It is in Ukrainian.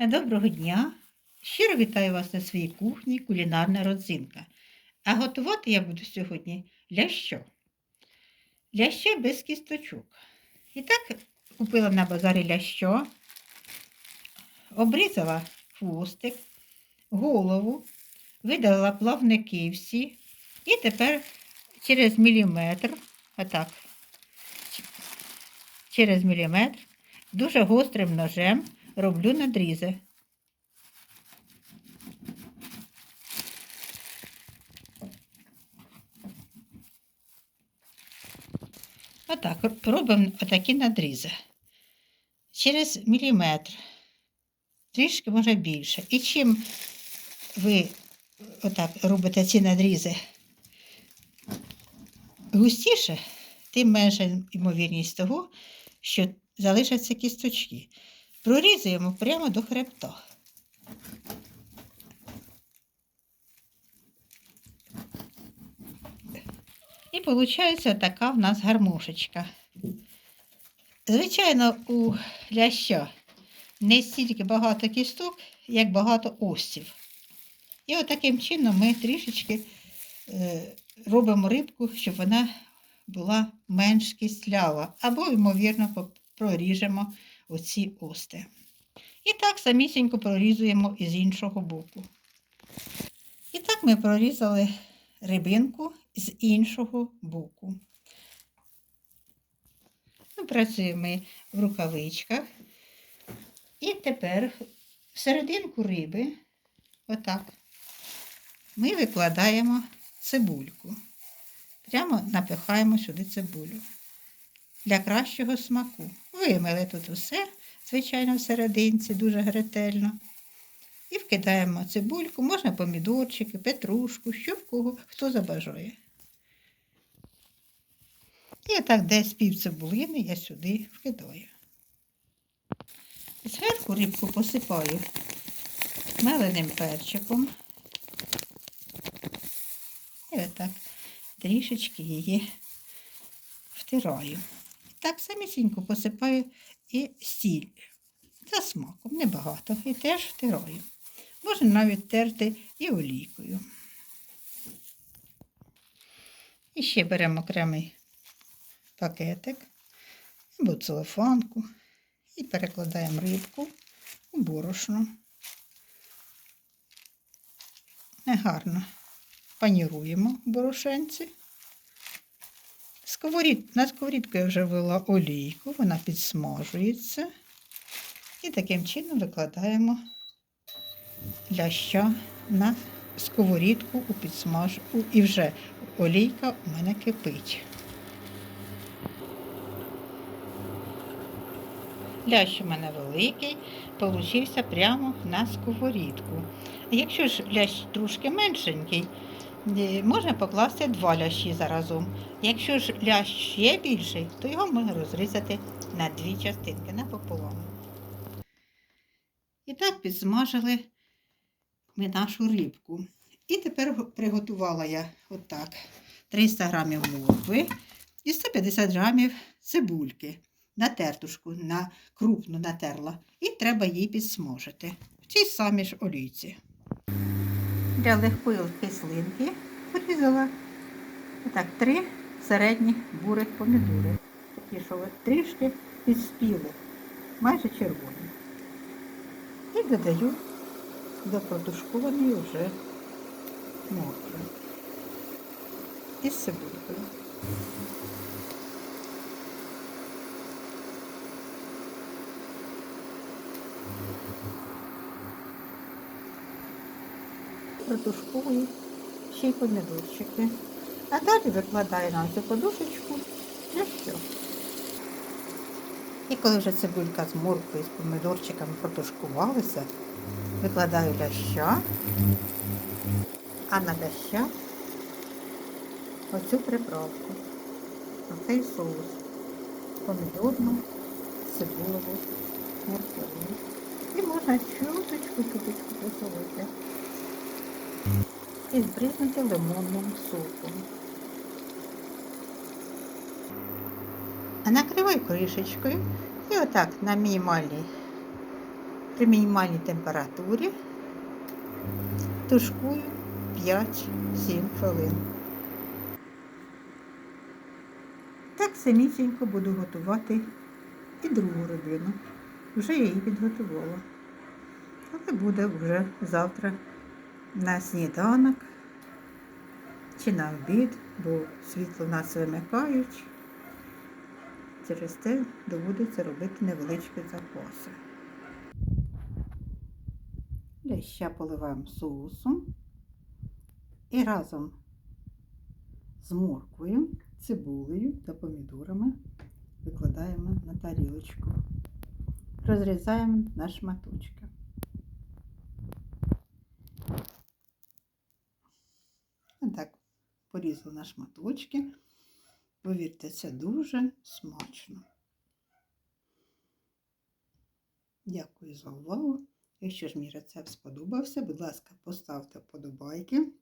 Доброго дня! Щиро вітаю вас на своїй кухні кулінарна родзинка. А готувати я буду сьогодні лящо. Ляще без кісточок. І так купила на базарі лящо, обрізала хвостик, голову, видалила плавники всі. І тепер через міліметр, отак, через міліметр, дуже гострим ножем роблю надрізи. Отак, робимо отакі надрізи. Через міліметр, трішки може більше. І чим ви отак робите ці надрізи густіше, тим менша ймовірність того, що залишаться кісточки. Прорізуємо прямо до хребта. І виходить така в нас гармошечка. Звичайно, у ляща не стільки багато кісток, як багато остів. І от таким чином ми трішечки е, робимо рибку, щоб вона була менш кислява, або, ймовірно, проріжемо оці ости. І так самісінько прорізуємо із іншого боку. І так ми прорізали рибинку з іншого боку. Ну, Працюємо в рукавичках. І тепер в серединку риби, отак, ми викладаємо цибульку. Прямо напихаємо сюди цибулю для кращого смаку. Вимили тут усе, звичайно, в серединці, дуже ретельно. І вкидаємо цибульку, можна помідорчики, петрушку, що в кого, хто забажає. І так десь пів цибулини я сюди вкидаю. Зверху рибку посипаю меленим перчиком. І отак трішечки її втираю. Так самісінько посипаю і сіль. За смаком, небагато. І теж втираю. Можна навіть терти і олійкою. І ще беремо окремий пакетик або целефанку і перекладаємо рибку у борошно. Негарно паніруємо в борошенці. Сковорід... На сковорідку я вже ввела олійку, вона підсмажується. І таким чином викладаємо ляща на сковорідку у підсмажку. І вже олійка у мене кипить. Лящ у мене великий, получився прямо на сковорідку. Якщо ж лящ трошки меншенький, Можна покласти два лящі заразом. Якщо ж лящ ще більший, то його можна розрізати на дві частинки напополам. І так підсмажили ми нашу рибку. І тепер приготувала я отак 300 грамів моркви і 150 грамів цибульки. На тертушку, на крупну натерла. І треба її підсмажити в цій самій ж олійці. Для легкої кислинки порізала отак, три середні бурих помідори. Такі, що от трішки підспіли, майже червоні. І додаю до протушкованої вже моркви із цибулькою. Протушкую ще й помідорчики. А далі викладаю на цю подушечку лящо. І коли вже цибулька з морквою, з помідорчиками протушкувалися, викладаю ляща, а на ляща оцю приправку, оцей соус, помідорну, цибулову, морковну. І можна чуточку-чуточку посолити і збризнути лимонним соком. А накриваю кришечкою і отак на мінімальній при мінімальній температурі тушкую 5-7 хвилин. Так самісінько буду готувати і другу рибину. Вже я її підготувала. Але буде вже завтра на сніданок чи на обід, бо світло в нас вимикають. Через те доводиться робити невеличкі запаси. Ляща поливаємо соусом і разом з морквою, цибулею та помідорами викладаємо на тарілочку. Розрізаємо на шматочки. Так, порізала на шматочки. Повірте, це дуже смачно. Дякую за увагу. Якщо ж мій рецепт сподобався, будь ласка, поставте вподобайки,